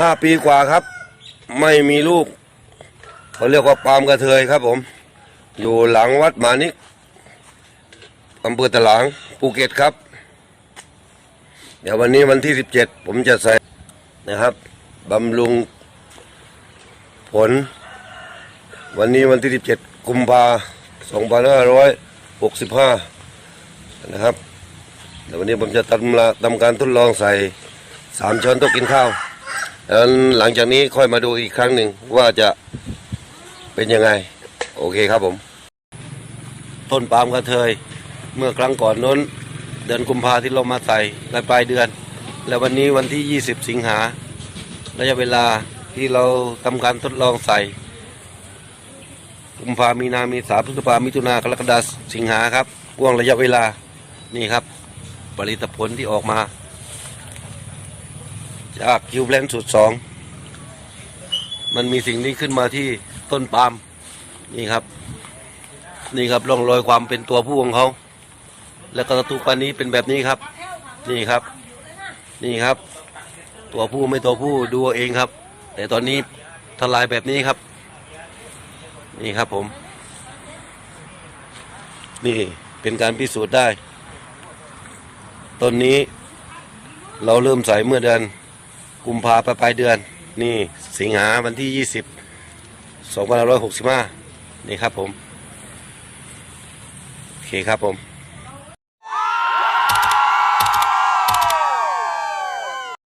ห้าปีกว่าครับ ไม่มีลูกเขาเรียกว่าปามกระเทยครับผม อยู่หลังวัดมานิกอำเภอตะหลางภูเก็ตครับ เดี๋ยววันนี้วันที่สิบเจ็ดผมจะใส่นะครับบำรุงผล วันนี้วันที่สิบเจ็ดกุมภาสองพันห้าร้อยหกสิบห้านะครับเดี๋ยววันนี้ผมจะทำละทำการทดลองใส่สามช้อนโต๊ะกินข้าว แล้วหลังจากนี้ค่อยมาดูอีกครั้งหนึ่งว่าจะเป็นยังไง โอเคครับผม ต้นปาล์มกระเทย เมื่อครั้งก่อนน้น เดือนกุมภาที่เรามาใส่ในปลายเดือน แล้ววันนี้วันที่ 20 สิงหาระยะเวลาที่เราทำการทดลองใส่กุมภามีนามีสาพฤษภามิถุนากรกฎาสิงหาครับว่วงระยะเวลานี่ครับ ผลิตผลที่ออกมา จากคิวแพลนสุดสองมันมีสิ่งนี้ขึ้นมาที่ต้นปาล์มนี่ครับ นี่ครับร่องรอยความเป็นตัวผู้ของเขา แล้วก็ทุกวันนี้เป็นแบบนี้ครับ นี่ครับ นี่ครับ ตัวผู้ไม่ตัวผู้ดูเอาเองครับ แต่ตอนนี้ทลายแบบนี้ครับ นี่ครับผม นี่เป็นการพิสูจน์ได้ ต้นนี้เราเริ่มใส่เมื่อเดือน กุมภาพันธ์ปลายเดือน นี่สิงหาวันที่ยี่สิบสองพันห้าร้อยหกสิบห้านี่ครับผม โอเคครับผม